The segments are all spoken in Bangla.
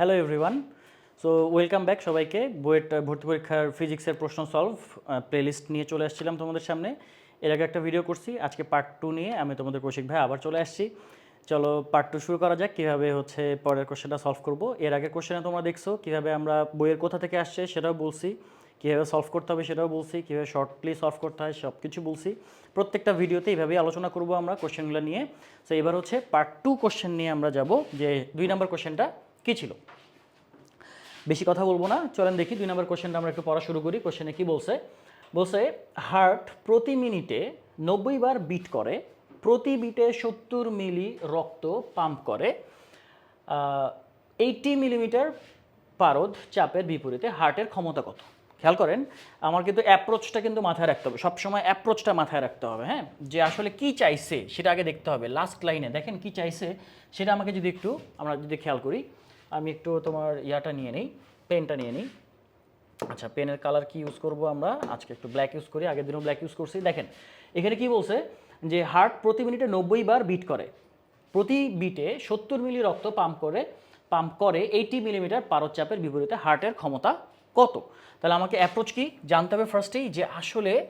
Hello everyone so welcome back সবাইকে। বুয়েট ভর্তি পরীক্ষার ফিজিক্সের প্রশ্ন সলভ প্লেলিস্ট নিয়ে চলে আসছিলাম তোমাদের সামনে। এর আগে একটা ভিডিও করছি। আজকে পার্ট টু নিয়ে আমি তোমাদের কৌশিক ভাই আবার চলে আসছি। চলো পার্ট টু শুরু করা যাক। কীভাবে হচ্ছে পরের কোশ্চেনটা সলভ করব। এর আগের কোশ্চেনে তোমরা দেখছ কীভাবে আমরা বইয়ের কোথা থেকে আসছে সেটাও বলছি। কীভাবে সলভ করতে হবে সেটাও বলছি, কীভাবে শর্টলি সলভ করতে হয় সব কিছু বলছি। প্রত্যেকটা ভিডিওতে এইভাবেই আলোচনা করব আমরা কোশ্চেনগুলো নিয়ে। সো এবার হচ্ছে পার্ট টু কোশ্চেন নিয়ে আমরা যাব, যে দুই নম্বর কোশ্চেনটা কী ছিল? বেশি কথা বলব না, চলেন দেখি দুই নম্বর কোশ্চেনটা আমরা একটু পড়া শুরু করি কোশ্চেনে কি বলছে? বলছে হার্ট প্রতি মিনিটে নব্বই বার বিট করে, প্রতি বিটে সত্তর মিলি রক্ত পাম্প করে এইটি মিলিমিটার পারদ চাপের বিপরীতে হার্টের ক্ষমতা কত? খেয়াল করেন, আমার কিন্তু অ্যাপ্রোচটা কিন্তু মাথায় রাখতে হবে। সবসময় অ্যাপ্রোচটা মাথায় রাখতে হবে হ্যাঁ? যে আসলে কি চাইছে, সেটা আগে দেখতে হবে। লাস্ট লাইনে দেখেন কি চাইছে, সেটা আমাকে যদি একটু, আমরা যদি খেয়াল করি, আমি একটু তোমার ইয়াটা নিয়ে নিই পেনটা নিয়ে নিই। আচ্ছা পেনের কালার কি ইউজ করব আমরা? আজকে একটু ব্ল্যাক ইউজ করি, আগের দিনও ব্ল্যাক ইউজ করছি। দেখেন, এখানে কি বলছে যে হার্ট প্রতি মিনিটে নব্বই বার বিট করে। প্রতি বিটে সত্তর মিলি রক্ত পাম্প করে পাম্প করে এইটি মিলিমিটার পারদচাপের বিপরীতে হার্টের ক্ষমতা কত? তাহলে আমাকে অ্যাপ্রোচ কি? জানতে হবে ফার্স্টেই যে আসলে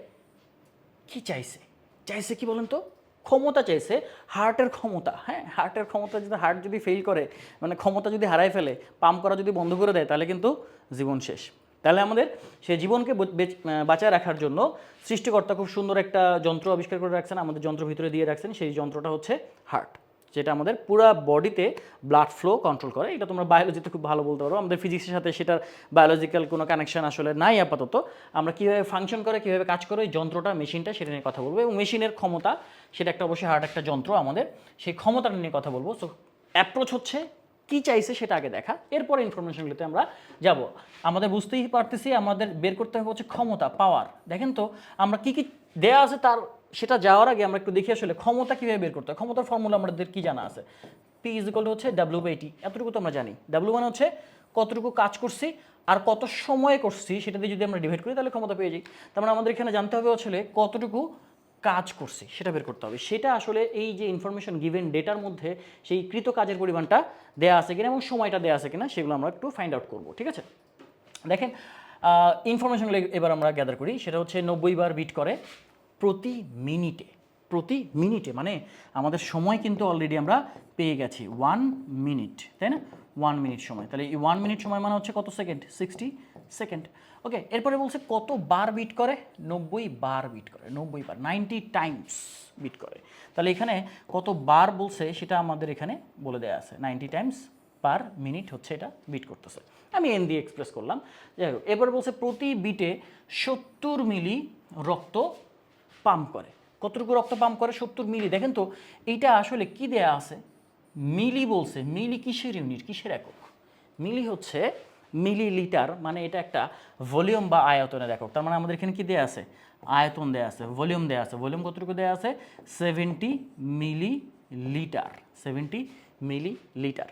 কি চাইছে? চাইছে কি বলেন তো? ক্ষমতা চাইছে হার্টের ক্ষমতা হ্যাঁ? হার্টের ক্ষমতা যদি হার্ট যদি ফেল করে মানে ক্ষমতা যদি হারায় ফেলে, পাম্প করা যদি বন্ধ করে দেয়, তাহলে কিন্তু জীবন শেষ। তাহলে আমাদের সে জীবনকে বেচ- বাঁচায় রাখার জন্য সৃষ্টিকর্তা খুব সুন্দর একটা যন্ত্র আবিষ্কার করে রাখছেন, আমাদের যন্ত্র ভিতরে দিয়ে রাখছেন, সেই যন্ত্রটা হচ্ছে হার্ট যেটা আমাদের পুরা বডিতে ব্লাড ফ্লো কন্ট্রোল করে। এটা তোমরা বায়োলজিতে খুব ভালো বলতে পারো। আমাদের ফিজিক্সের সাথে সেটার বায়োলজিক্যাল কোনো কানেকশন আসলে নাই আপাতত। আমরা কীভাবে ফাংশন করে, কীভাবে কাজ করে, ওই যন্ত্রটা মেশিনটা সেটা নিয়ে কথা বলব। এবং মেশিনের ক্ষমতা, সেটা একটা অবশ্যই হার্ট একটা যন্ত্র আমাদের। সেই ক্ষমতাটা নিয়ে কথা বলব। সো অ্যাপ্রোচ হচ্ছে কি চাইছে সেটা আগে দেখা। এরপরে ইনফরমেশনগুলোতে আমরা যাব। আমাদের বুঝতেই পারতেছি, আমাদের বের করতে হবে হচ্ছে ক্ষমতা পাওয়ার দেখেন তো, আমরা কি কি দেয়া আছে তার সেটা যাওয়ার আগে আমরা একটু দেখি আসলে ক্ষমতা কীভাবে বের করতে হয়। ক্ষমতার ফর্মুলা আমাদের কি জানা আছে? পি ইজিকল হচ্ছে ডাব্লিউ বাই টি এতটুকু তো আমরা জানি। ডাব্লিউ মানে হচ্ছে কতটুকু কাজ করছি আর কত সময় করছি সেটা দিয়ে যদি আমরা ডিভাইড করি তাহলে ক্ষমতা পেয়ে যাই। তার মানে আমাদের এখানে জানতে হবে আসলে কতটুকু কাজ করছি, সেটা বের করতে হবে। সেটা আসলে এই যে ইনফরমেশন গিভেন ডেটার মধ্যে সেই কৃত কাজের পরিমাণটা দেয়া আছে কিনা এবং সময়টা দেয়া আছে কিনা সেগুলো আমরা একটু ফাইন্ড আউট করব, ঠিক আছে? দেখেন ইনফরমেশনগুলো এবার আমরা গ্যাদার করি। সেটা হচ্ছে নব্বই বার বিট করে। প্রতি মিনিটে প্রতি মিনিটে মানে আমাদের সময় কিন্তু অলরেডি আমরা পেয়ে গেছি। ওয়ান মিনিট তাই না? ওয়ান মিনিট সময়। তাহলে এই ওয়ান মিনিট সময় মানে হচ্ছে কত সেকেন্ড সিক্সটি সেকেন্ড ওকে এরপরে বলছে কত বার বিট করে? নব্বই বার বিট করে, নব্বই বার নাইনটি টাইমস বিট করে। তাহলে এখানে কত বার বলছে সেটা আমাদের এখানে বলে দেওয়া আছে। নাইনটি টাইমস পার মিনিট হচ্ছে এটা বিট করতেছে। আমি এন দিয়ে এক্সপ্রেস করলাম। যাই হোক এবার বলছে প্রতি বিটে সত্তর মিলি রক্ত পাম্প করে। কতটুকু রক্ত পাম্প করে? সত্তর মিলি। দেখেন তো, এইটা আসলে কি দেয়া আছে? মিলি বলছে, মিলি কিসের ইউনিট কিসের একক? মিলি হচ্ছে মিলিলিটার মানে এটা একটা ভলিউম বা আয়তনের একক। তার মানে আমাদের এখানে কি দেয়া আছে? আয়তন দেয়া আছে, ভলিউম দেয়া আছে। ভলিউম কতটুকু দেয়া আছে? Seventy millilitre seventy millilitre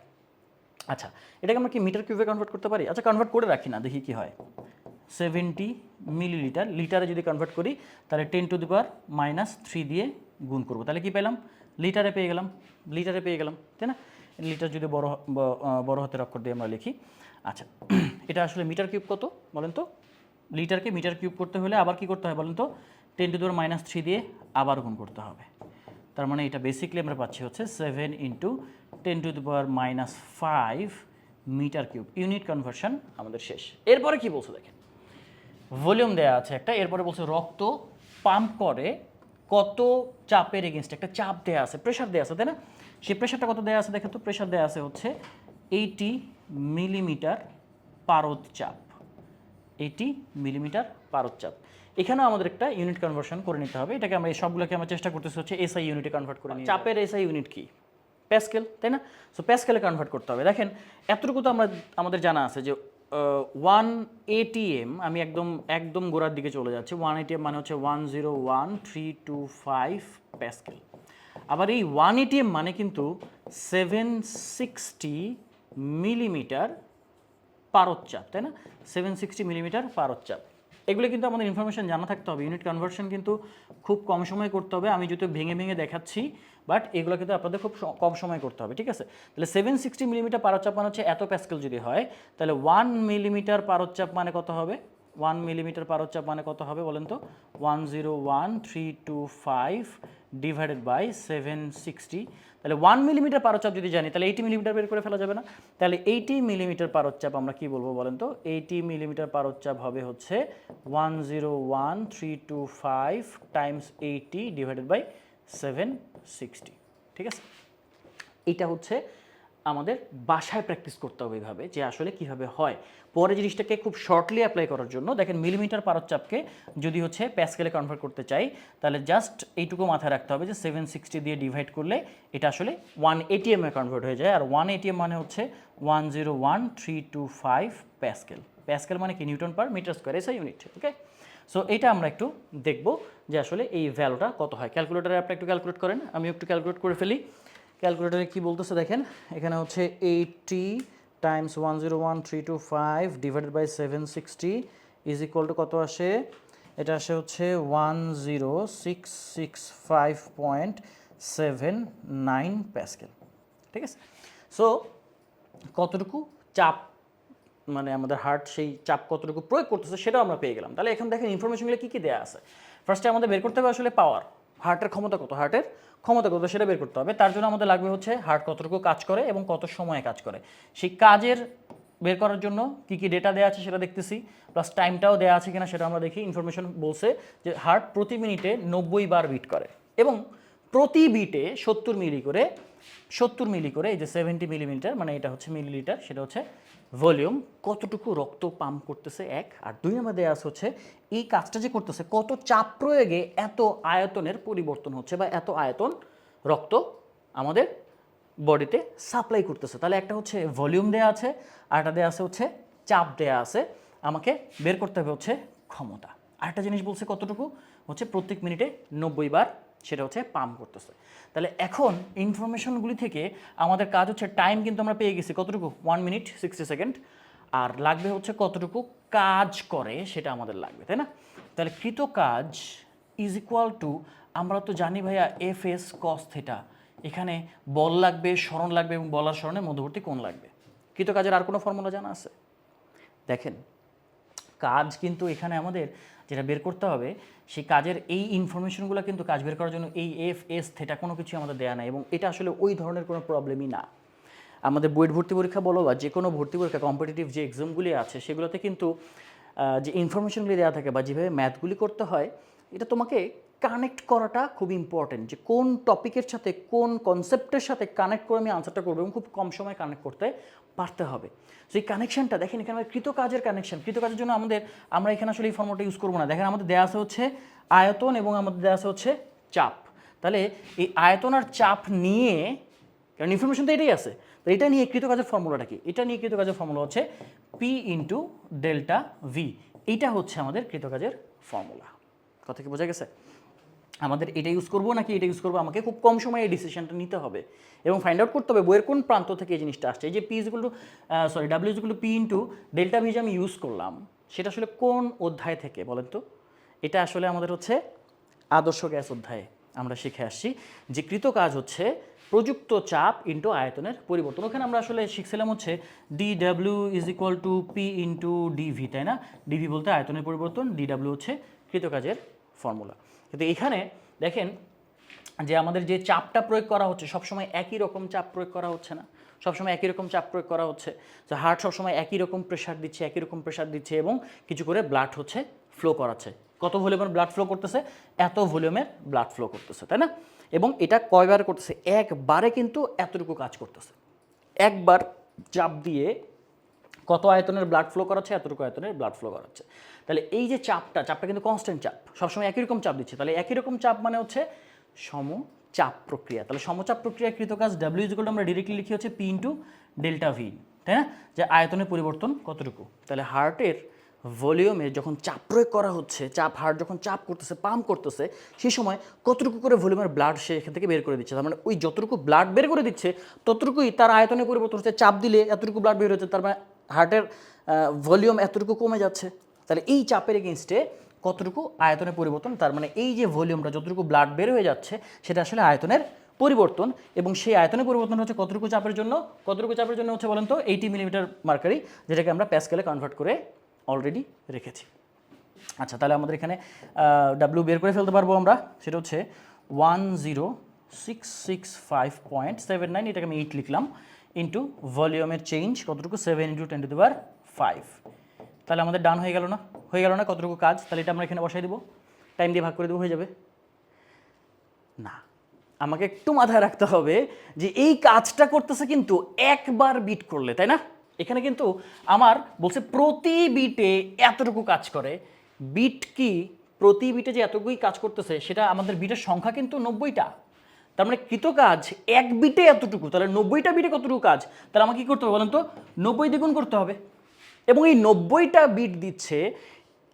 আচ্ছা এটাকে আমরা কি মিটার কিউবে কনভার্ট করতে পারি? আচ্ছা কনভার্ট করে রাখি না, দেখি কি হয়। সেভেন্টি মিলিলিটার, লিটারে যদি কনভার্ট করি, তাহলে ten to the power minus three দিয়ে গুণ করব। তাহলে কি পেলাম? লিটারে পেয়ে গেলাম, লিটারে পেয়ে গেলাম, তাই না? লিটার যদি বড় বড় হাতের অক্ষর দিয়ে আমরা লিখি। আচ্ছা এটা আসলে মিটার কিউব কত, বলেন তো? লিটারকে মিটার কিউব করতে হলে আবার কি করতে হয় বলেন তো? Ten to the power minus three দিয়ে আবার গুণ করতে হবে। তার মানে এটা বেসিকলি আমরা পাচ্ছি হচ্ছে seven into ten to the power minus five metre cube unit conversion আমাদের শেষ। এরপরে কি বলছে দেখেন? ভলিউম দেওয়া আছে একটা এরপরে বলছে রক্ত পাম্প করে কত চাপের এগেনস্ট একটা চাপ দেওয়া আছে প্রেশার দেওয়া আছে তাই না? সেই প্রেশারটা কত দেওয়া আছে দেখেন তো প্রেশার দেওয়া আছে হচ্ছে এইটি মিলিমিটার পারদ চাপ এইটি মিলিমিটার পারদ চাপ। এখানেও আমাদের একটা ইউনিট কনভার্সন করে নিতে হবে এটাকে আমরা এই সবগুলোকে আমরা চেষ্টা করতেছি হচ্ছে এসআই ইউনিটে কনভার্ট করে চাপের এসআই ইউনিট কি? প্যাসকেল তাই না? সো প্যাসকেলে কনভার্ট করতে হবে। দেখেন এতটুকু তো আমরা আমাদের জানা আছে যে ওয়ান এটিএম আমি একদম একদম গোড়ার দিকে চলে যাচ্ছি। ওয়ান এটিএম মানে হচ্ছে one zero one three two five pascal আবার এই ওয়ান এটিএম মানে কিন্তু সেভেন সিক্সটি মিলিমিটার পারদচাপ তাই না? সেভেন সিক্সটি মিলিমিটার পারদচাপ এগুলো কিন্তু আমাদের ইনফরমেশন জানা থাকতে হবে। ইউনিট কনভার্সন কিন্তু খুব কম সময়ে করতে হবে। আমি যেহেতু ভেঙে ভেঙে দেখাচ্ছি বাট এগুলো কিন্তু আপনাদের খুব কম সময় করতে হবে, ঠিক আছে? তাহলে সেভেন সিক্সটি মিলিমিটার পারচাপ মানে হচ্ছে এত প্যাসকেল যদি হয়, তাহলে ওয়ান মিলিমিটার পারচাপ মানে কত হবে? ওয়ান মিলিমিটার পারচাপ মানে কত হবে বলেন তো? One zero one three two five divided by seven sixty তাহলে ওয়ান মিলিমিটার পারচাপ যদি জানি, তাহলে এইটি মিলিমিটার বের করে ফেলা যাবে না? তাহলে এইটি মিলিমিটার পারচাপ আমরা কি বলব বলেন তো? এইটি মিলিমিটার পারচাপ হবে হচ্ছে one zero one three two five times eighty divided by seven sixty ঠিক আছে? এটা হচ্ছে আমাদের বাসায় প্র্যাকটিস করতে হবে এইভাবে যে আসলে কীভাবে হয়। পরে জিনিসটাকে খুব শর্টলি অ্যাপ্লাই করার জন্য, দেখেন মিলিমিটার পারচাপকে যদি হচ্ছে প্যাসকেলে কনভার্ট করতে চাই, তাহলে জাস্ট এইটুকু মাথায় রাখতে হবে যে সেভেন সিক্সটি দিয়ে ডিভাইড করলে এটা আসলে ওয়ান এটিএমে কনভার্ট হয়ে যায়। আর ওয়ান এটিএম মানে হচ্ছে one zero one three two five pascal pascal মানে কি? Newton per metre square SI unit okay so এটা আমরা একটু দেখব যে আসলে এই ভ্যালুটা কত হয়। ক্যালকুলেটারে আপনি একটু ক্যালকুলেট করেন আমি একটু ক্যালকুলেট করে ফেলি। ক্যালকুলেটারে কি বলতেছে দেখেন, এখানে হচ্ছে eighty times one zero one three two five divided by seven sixty is equal to কত আসে? এটা আসে হচ্ছে one zero six six five point seven nine pascal ঠিক আছে? সো কতটুকু? চাপ মানে আমাদের হার্ট সেই চাপ কতটুকু প্রয়োগ করতেছে সেটাও আমরা পেয়ে গেলাম। তাহলে এখন দেখেন ইনফরমেশনগুলো কী কী দেওয়া আছে? ফার্স্টে আমাদের বের করতে হবে আসলে পাওয়ার হার্টের ক্ষমতা কত? হার্টের ক্ষমতা কত? সেটা বের করতে হবে। তার জন্য আমাদের লাগবে হচ্ছে হার্ট কতটুকু কাজ করে এবং কত সময়ে কাজ করে। সেই কাজের বের করার জন্য কী কী ডেটা দেওয়া আছে সেটা দেখতেছি। প্লাস টাইমটাও দেওয়া আছে কিনা সেটা আমরা দেখি। ইনফরমেশন বলছে যে হার্ট প্রতি মিনিটে নব্বই বার বিট করে এবং প্রতি বিটে সত্তর মিলি করে, সত্তর মিলি করে, এই যে সেভেন্টি মিলিমিটার মানে এটা হচ্ছে মিলিলিটার সেটা হচ্ছে ভলিউম কতটুকু রক্ত পাম্প করতেছে, এক। আর দুই নম্বর দেওয়া আছে হচ্ছে, এই কাজটা যে করতেছে, কত চাপ প্রয়োগে এত আয়তনের পরিবর্তন হচ্ছে বা এত আয়তন রক্ত আমাদের বডিতে সাপ্লাই করতেছে। তাহলে একটা হচ্ছে ভলিউম দেওয়া আছে, আর একটা দেওয়া আছে হচ্ছে চাপ দেওয়া আছে। আমাকে বের করতে হবে হচ্ছে ক্ষমতা। আরেকটা জিনিস বলছে কতটুকু? হচ্ছে প্রত্যেক মিনিটে নব্বই বার সেটা হচ্ছে পাম্প করতেছে। তাহলে এখন ইনফরমেশনগুলি থেকে আমাদের কাজ হচ্ছে টাইম কিন্তু আমরা পেয়ে গেছি কতটুকু? ওয়ান মিনিট সিক্সটি সেকেন্ড আর লাগবে হচ্ছে কতটুকু কাজ করে সেটা আমাদের লাগবে, তাই না? তাহলে কৃত কাজ ইজ ইকুয়াল টু আমরা তো জানি ভাইয়া এফ এস কস থেটা এখানে বল লাগবে, স্মরণ লাগবে এবং বলার স্মরণের মধ্যবর্তী কোণ লাগবে। কৃত কাজের আর কোনো ফর্মুলা জানা আছে? দেখেন কাজ কিন্তু এখানে আমাদের যেটা বের করতে হবে, সেই কাজের এই ইনফরমেশনগুলো কিন্তু কাজ বের করার জন্য এই এফ এস থেটা কোনো কিছু আমাদের দেয়া নাই এবং এটা আসলে ওই ধরনের কোনো প্রবলেমই না। আমাদের বইয়ের ভর্তি পরীক্ষা বলো বা যে কোনো ভর্তি পরীক্ষা কম্পিটিটিভ যে এক্সামগুলি আছে, সেগুলোতে কিন্তু যে ইনফরমেশনগুলি দেওয়া থাকে বা যেভাবে ম্যাথগুলি করতে হয়, এটা তোমাকে কানেক্ট করাটা খুব ইম্পর্টেন্ট যে কোন টপিকের সাথে, কোন কনসেপ্টের সাথে কানেক্ট করে আমি আনসারটা করব এবং খুব কম সময় কানেক্ট করতে পারতে হবে। সেই কানেকশনটা দেখেন এখানে আমাদের কৃতকাজের কানেকশন কৃতকাজের জন্য আমাদের, আমরা এখানে আসলে এই ফর্মটা ইউজ করব না। দেখেন আমাদের দেওয়া আছে হচ্ছে আয়তন এবং আমাদের দেওয়া আছে হচ্ছে চাপ। তাহলে এই আয়তন আর চাপ নিয়ে, কারণ ইনফরমেশন তো এটাই আছে, তো এটা নিয়ে কৃতকাজের ফর্মুলাটা কি? এটা নিয়ে কৃতকাজের ফর্মুলা হচ্ছে পি ইন্টু ডেল্টা ভি এইটা হচ্ছে আমাদের কৃতকাজের ফর্মুলা কথা কি বোঝা গেছে? আমাদের এটা ইউজ করব নাকি এটা ইউজ করব? আমাকে খুব কম সময়ে এই ডিসিশনটা নিতে হবে। এবং ফাইন্ড আউট করতে হবে বইয়ের কোন প্রান্ত থেকে এই জিনিসটা আসছে। এই যে P is equal to sorry W is equal to P into delta V যে আমি ইউজ করলাম, সেটা আসলে কোন অধ্যায় থেকে বলেন তো? এটা আসলে আমাদের হচ্ছে আদর্শ গ্যাস অধ্যায়ে আমরা শিখে আসছি, যে কৃত কাজ হচ্ছে প্রযুক্ত চাপ ইন্টু আয়তনের পরিবর্তন। ওখানে আমরা আসলে শিখছিলাম হচ্ছে D W is equal to P into DV তাই না? ডিভি বলতে আয়তনের পরিবর্তন ডি ডাব্লিউ হচ্ছে কৃতকাজের ফর্মুলা কিন্তু এখানে দেখেন যে আমাদের যে চাপটা প্রয়োগ করা হচ্ছে, সবসময় একই রকম চাপ প্রয়োগ করা হচ্ছে না। সবসময় একই রকম চাপ প্রয়োগ করা হচ্ছে। যে হার্ট সবসময় একই রকম প্রেশার দিচ্ছে, একই রকম প্রেশার দিচ্ছে এবং কিছু করে ব্লাড হচ্ছে ফ্লো করাচ্ছে। কত ভলিউমের ব্লাড ফ্লো করতেছে? এত ভলিউমের ব্লাড ফ্লো করতেছে, তাই না? এবং এটা কয়বার করতেছে? একবারে কিন্তু এতটুকু কাজ করতেছে। একবার চাপ দিয়ে কত আয়তনের ব্লাড ফ্লো করাচ্ছে, এতটুকু আয়তনের ব্লাড ফ্লো করাচ্ছে। তাহলে এই যে চাপটা চাপটা কিন্তু কনস্ট্যান্ট চাপ। সবসময় একই রকম চাপ দিচ্ছে। তাহলে একই রকম চাপ মানে হচ্ছে সম চাপ প্রক্রিয়া। তাহলে সমচাপ প্রক্রিয়া কৃতকাজ ডাব্লিউ ইজিকল আমরা ডিরেক্টলি লিখি হচ্ছে পি ইন্টু ডেল্টা ভি তাই না? যে আয়তনের পরিবর্তন কতটুকু? তাহলে হার্টের ভলিউমে যখন চাপ প্রয়োগ করা হচ্ছে, চাপ হার্ট যখন চাপ করতেছে পাম্প করতেছে, সেই সময় কতটুকু করে ভলিউমের ব্লাড সে এখান থেকে বের করে দিচ্ছে? তার মানে ওই যতটুকু ব্লাড বের করে দিচ্ছে, ততটুকুই তার আয়তনের পরিবর্তন হচ্ছে। চাপ দিলে এতটুকু ব্লাড বের হচ্ছে, তার মানে হার্টের ভলিউম এতটুকু কমে যাচ্ছে। তাহলে এই চাপের এগেনস্টে কতটুকু আয়তনের পরিবর্তন? তার মানে এই যে ভলিউমটা যতটুকু ব্লাড বের হয়ে যাচ্ছে, সেটা আসলে আয়তনের পরিবর্তন। এবং সেই আয়তনের পরিবর্তন হচ্ছে কতটুকু চাপের জন্য? কতটুকু চাপের জন্য হচ্ছে বলেন তো এইটি মিলিমিটার মার্কারি যেটাকে আমরা প্যাসকেলে কনভার্ট করে অলরেডি রেখেছি। আচ্ছা তাহলে আমাদের এখানে ডাব্লিউ বের করে ফেলতে পারব আমরা। সেটা হচ্ছে one zero six six five point seven nine এটাকে আমি এইট লিখলাম। ইন্টু ভলিউমের চেঞ্জ কতটুকু? Seven into ten to the power five তাহলে আমাদের ডান হয়ে গেল না? হয়ে গেল না কতটুকু কাজ? তাহলে এটা আমরা এখানে বসাই দেবো। টাইম দিয়ে ভাগ করে দেবো, হয়ে যাবে। না, আমাকে একটু মাথায় রাখতে হবে যে এই কাজটা করতেছে কিন্তু একবার বিট করলে, তাই না? এখানে কিন্তু আমার বলছে প্রতি বিটে এতটুকু কাজ করে। বিট কি? প্রতি বিটে যে এতটুকুই কাজ করতেছে, সেটা আমাদের বিটের সংখ্যা কিন্তু নব্বইটা। তার মানে কৃত কাজ এক বিটে এতটুকু, তাহলে নব্বইটা বিটে কতটুকু কাজ? তাহলে আমাকে কী করতে হবে বলেন তো? নব্বই দ্বিগুণ করতে হবে। এবং এই নব্বইটা বিট দিচ্ছে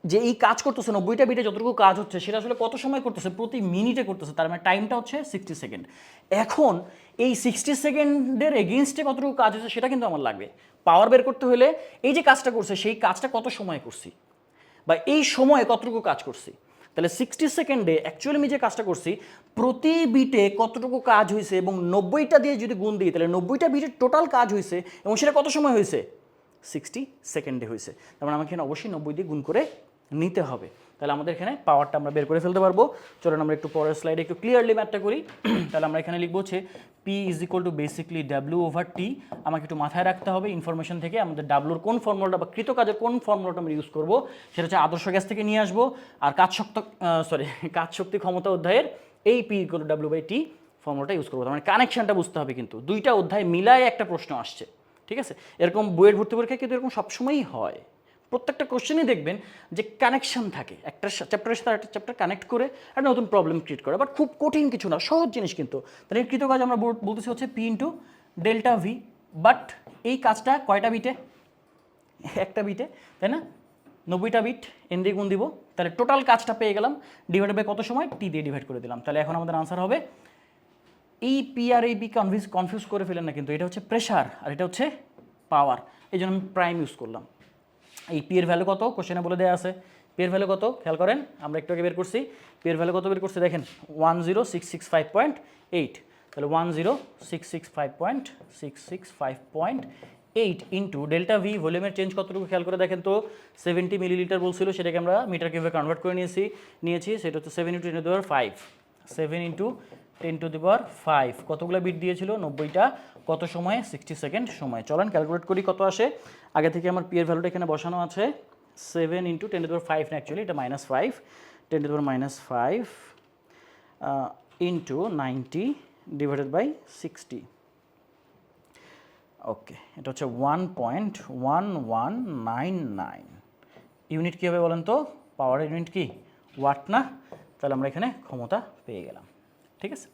যে এই কাজ করতেছে, নব্বইটা বিটে যতটুকু কাজ হচ্ছে, সেটা আসলে কত সময় করতেছে? প্রতি মিনিটে করতেছে, তার মানে টাইমটা হচ্ছে সিক্সটি সেকেন্ড এখন এই সিক্সটি সেকেন্ডের এগেনস্টে কতটুকু কাজ হচ্ছে, সেটা কিন্তু আমার লাগবে। পাওয়ার বের করতে হলে এই যে কাজটা করছে, সেই কাজটা কত সময় করছি? বা এই সময়ে কতটুকু কাজ করছি? তাহলে সিক্সটি সেকেন্ডে অ্যাকচুয়ালি আমি যে কাজটা করছি, প্রতি বিটে কতটুকু কাজ হয়েছে এবং নব্বইটা দিয়ে যদি গুণ দিই, তাহলে নব্বইটা বিটের টোটাল কাজ হয়েছে এবং সেটা কত সময় হয়েছে সিক্সটি সেকেন্ডে হয়েছে তার মানে আমাকে অবশ্যই নব্বই দিয়ে গুণ করে নিতে হবে। তাহলে আমাদের এখানে পাওয়ারটা আমরা বের করে ফেলতে পারব। চলুন আমরা একটু পরের স্লাইডে একটু ক্লিয়ারলি ম্যাথটা করি। তাহলে আমরা এখানে লিখব হচ্ছে P is equal to basically W over T আমাকে একটু মাথায় রাখতে হবে ইনফরমেশন থেকে, আমাদের ডাব্লুর কোন ফর্মুলাটা বা কৃত কাজের কোন ফর্মুলাটা আমরা ইউজ করব, সেটা হচ্ছে আদর্শ গ্যাস থেকে নিয়ে আসব। আর কাজ শক্ত সরি কাজ শক্তি ক্ষমতা অধ্যায়ের এই P equal to W by T ফর্মুলাটা ইউজ করব। মানে কানেকশনটা বুঝতে হবে কিন্তু। দুইটা অধ্যায় মিলায় একটা প্রশ্ন আসছে, ঠিক আছে? এরকম বইয়ের ভর্তি পরীক্ষা কিন্তু এরকম সবসময়ই হয়। প্রত্যেকটা কোশ্চেনই দেখবেন যে কানেকশন থাকে। একটা চ্যাপ্টারের সাথে একটা চ্যাপ্টার কানেক্ট করে একটা নতুন প্রবলেম ক্রিয়েট করে। বাট খুব কঠিন কিছু না, সহজ জিনিস কিন্তু। তাহলে কৃত কাজ আমরা বল- বলতেছি হচ্ছে P into delta V but এই কাজটা কয়টা বিটে একটা বিটে তাই না? নব্বইটা বিট এন দিয়ে গুণ দিব। তাহলে টোটাল কাজটা পেয়ে গেলাম। ডিভাইড বাই কত সময়? টি দিয়ে ডিভাইড করে দিলাম। তাহলে এখন আমাদের আনসার হবে এই পি আর এই বি কনফিউজ কনফিউজ করে ফেলেন না কিন্তু। এটা হচ্ছে প্রেশার আর এটা হচ্ছে পাওয়ার এই জন্য আমি প্রাইম ইউজ করলাম। এই পি এর ভ্যালু কত? কোশ্চেনে বলে দেওয়া আছে। পি এর ভ্যালু কত? খেয়াল করেন, আমরা একটু আগে বের করছি। পি এর ভ্যালু কত বের করছি? দেখেন one zero six six five point eight তাহলে one zero six six five point six six five point eight into delta V ভলিউমের চেঞ্জ কতটুকু? খেয়াল করে দেখেন তো সেভেন্টি মিলিলিটার বলছিল, সেটাকে আমরা মিটার কীভাবে কনভার্ট করে নিয়েছি নিয়েছি, সেটা হচ্ছে seven into ten five seven into ten to the power five. কতগুলো বিট দিয়েছিল? নব্বইটা। কত সময়ে? সিক্সটি সেকেন্ড সময়। চলেন ক্যালকুলেট করি কত আসে। আগে থেকে আমার পি এর ভ্যালুটা এখানে বসানো আছে। Seven into ten to the power five না অ্যাকচুয়ালি এটা minus five ten to the power minus five into ninety divided by sixty okay এটা হচ্ছে one point one one nine nine unit কী হবে বলেন তো? পাওয়ার ইউনিট কি? ওয়াট না? তাহলে আমরা এখানে ক্ষমতা পেয়ে গেলাম। ঠিক আছে?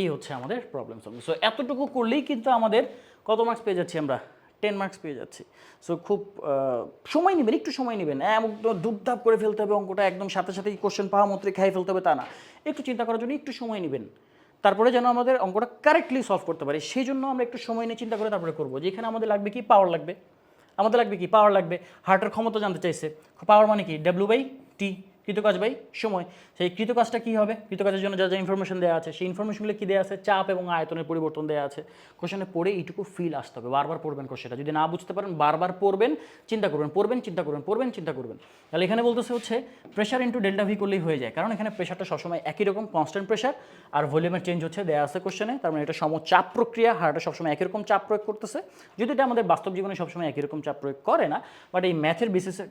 এই হচ্ছে আমাদের প্রবলেম সলভিং সো এতটুকু করলেই কিন্তু আমাদের কত মার্কস পেয়ে যাচ্ছি আমরা? টেন মার্কস পেয়ে যাচ্ছি। সো খুব সময় নেবেন, একটু সময় নেবেন। একদম ধূপধাপ করে ফেলতে হবে অঙ্কটা, একদম সাথে সাথে কোশ্চেন পাওয়া মতো খাই ফেলতে হবে, তা না। একটু চিন্তা করার জন্য একটু সময় নেবেন। তারপরে যেন আমাদের অঙ্কটা কারেক্টলি সলভ করতে পারি। সেই জন্য আমরা একটু সময় নিয়ে চিন্তা করে তারপরে করব যেখানে আমাদের লাগবে কি? পাওয়ার লাগবে। আমাদের লাগবে কি? পাওয়ার লাগবে। হার্টের ক্ষমতা জানতে চাইছে। পাওয়ার মানে কি? ডাব্লিউ বাই টি কৃতকাজ বাই সময়। সেই কৃতকাজটা কী হবে? কৃতকাজের জন্য যা যা ইনফরমেশন দেওয়া আছে, সেই ইনফরমেশনগুলো কী দেওয়া আছে? চাপ এবং আয়তনের পরিবর্তন দেওয়া আছে। কোশ্চেনে পড়ে এইটুকু ফিল আসতে হবে, বারবার পড়বেন কোশ্চেনটা যদি না বুঝতে পারেন, বারবার পড়বেন, চিন্তা করবেন, পড়বেন, চিন্তা করবেন, পড়বেন, চিন্তা করবেন। তাহলে এখানে বলতেছে হচ্ছে প্রেশার ইন্টু ডেল্টা ভি করলেই হয়ে যায়। কারণ এখানে প্রেশারটা সবসময় একই রকম কনস্ট্যান্ট প্রেশার আর ভলিউমের চেঞ্জ হচ্ছে দেওয়া আছে কোশ্চেনে তার মানে এটা সমচাপ প্রক্রিয়া, হার্টে সবসময় একই রকম চাপ প্রয়োগ করতেছে। যদি এটা আমাদের বাস্তব জীবনে সবসময় একই রকম চাপ প্রয়োগ করে না বাট এই ম্যাথের বেসিসে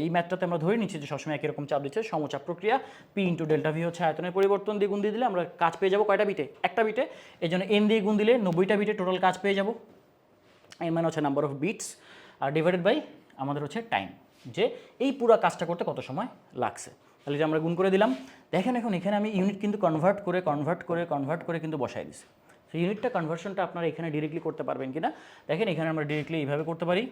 এই ম্যাথটাতে আমরা ধরে নিচ্ছি যে সবসময় একই রকম চাপ দিচ্ছে, সমচাপ প্রক্রিয়া পি ইন্টু ডেল্টা ভি হচ্ছে আয়তনের পরিবর্তন দিয়ে গুণ দিয়ে দিলে আমরা কাজ পেয়ে যাব কয়টা বিটে? একটা বিটে। এই জন্য এন দিয়ে গুণ দিলে নব্বইটা বিটে টোটাল কাজ পেয়ে যাব। এর মানে হচ্ছে নাম্বার অফ বিটস আর ডিভাইডেড বাই আমাদের হচ্ছে টাইম যে এই পুরো কাজটা করতে কত সময় লাগছে। তাহলে যে আমরা গুণ করে দিলাম, দেখেন এখন এখানে আমি ইউনিট কিন্তু কনভার্ট করে কনভার্ট করে কনভার্ট করে কিন্তু বসাই দিছি। সেই ইউনিটটা কনভার্সনটা আপনারা এখানে ডিরেক্টলি করতে পারবেন কিনা? দেখেন এখানে আমরা ডিরেক্টলি এইভাবে করতে পারি,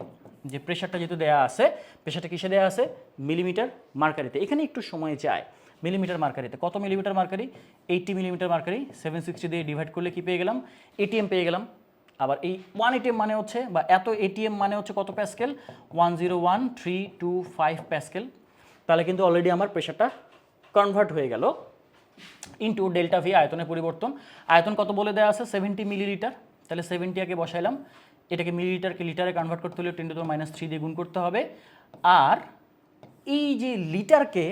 যে প্রেশারটা যেহেতু দেওয়া আছে প্রেশারটা কিসে দেওয়া আছে? মিলিমিটার মার্কারিতে এখানে একটু সময় চায় মিলিমিটার মার্কারিতে কত millimetre mercury? Eighty millimetre mercury. Seven sixty দিয়ে ডিভাইড করলে কি পেয়ে গেলাম? এটিএম পেয়ে গেলাম। আবার এই ওয়ান এটিএম মানে হচ্ছে বা এত এটিএম মানে হচ্ছে কত pascal? One zero one three two five pascal. তাহলে কিন্তু অলরেডি আমার প্রেশারটা কনভার্ট হয়ে গেল ইন্টু ডেল্টা ভি আয়তনের পরিবর্তন। আয়তন কত বলে দেওয়া আছে? সেভেন্টি মিলিলিটার তাহলে সেভেন্টি আগে বসাইলাম। এটাকে মিলিলিটারকে লিটারে কনভার্ট করতে হলে টেন টু মাইনাস থ্রি দিয়ে গুণ করতে হবে। আর এই যে লিটারকে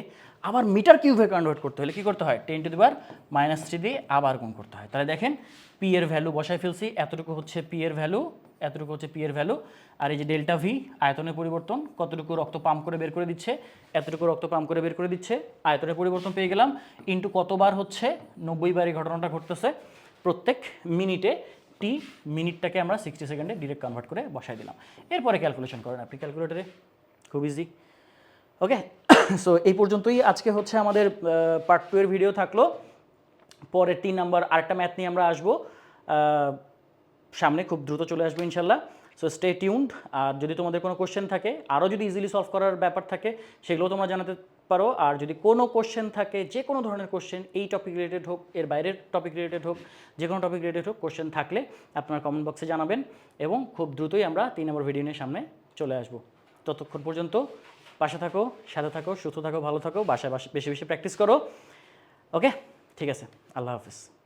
আবার মিটার কিউবে কনভার্ট করতে হলে কী করতে হয়? Ten to the power minus three দিয়ে আবার গুণ করতে হয়। তাহলে দেখেন পি এর ভ্যালু বসায় ফেলছি, এতটুকু হচ্ছে পি এর ভ্যালু এতটুকু হচ্ছে পি এর ভ্যালু আর এই যে ডেল্টা ভি আয়তনের পরিবর্তন, কতটুকু রক্ত পাম্প করে বের করে দিচ্ছে, এতটুকু রক্ত পাম্প করে বের করে দিচ্ছে, আয়তনের পরিবর্তন পেয়ে গেলাম ইন্টু কতবার হচ্ছে, নব্বই বার এই ঘটনাটা ঘটতেছে, প্রত্যেক মিনিটে টি মিনিটটাকে আমরা সিক্সটি সেকেন্ডে ডিরেক্ট কনভার্ট করে বসাই দিলাম। এরপরে ক্যালকুলেশন করেন আপনি। ক্যালকুলেটরে খুব ইজি ওকে সো এই পর্যন্তই আজকে হচ্ছে আমাদের পার্ট টু এর ভিডিও থাকল। পরের তিন নাম্বার আরেকটা ম্যাথ নিয়ে আমরা আসব। সামনে খুব দ্রুত চলে আসব ইনশাল্লাহ। সো স্টে টিউন্ড আর যদি তোমাদের কোনো কোশ্চেন থাকে, আরও যদি ইজিলি সলভ করার ব্যাপার থাকে, সেগুলো তোমরা জানাতে পারো। আর যদি কোনো কোশ্চেন থাকে, যে কোনো ধরনের কোশ্চেন এই টপিক রিলেটেড হোক, এর বাইরের টপিক রিলেটেড হোক, যে কোনো টপিক রিলেটেড হোক কোশ্চেন থাকলে আপনারা কমেন্ট বক্সে জানাবেন। এবং খুব দ্রুতই আমরা তিন নম্বর ভিডিও নিয়ে সামনে চলে আসব। ততক্ষণ পর্যন্ত পাশে থাকো, সাথে থাকো, সুস্থ থাকো, ভালো থাকো, বাসায় বাসা- বেশি বেশি প্র্যাকটিস করো। ওকে ঠিক আছে। আল্লাহ হাফিজ।